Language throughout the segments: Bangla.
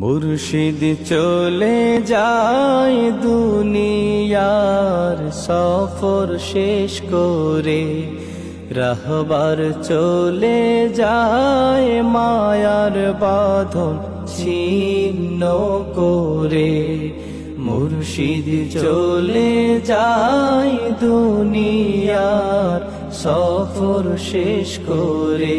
মুর্শিদ চলে যায় দুনিয়ার সফর শেষ করে। রাহবার চলে যায় মায়ার বাঁধন ছিন্ন করে। মুর্শিদ চলে যায় দুনিয়ার সফর শেষ করে।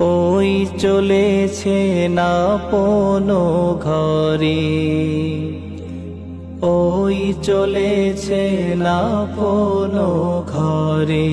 ওই চলেছে না পনো ঘরে। ওই চলেছে না পোন ঘরে।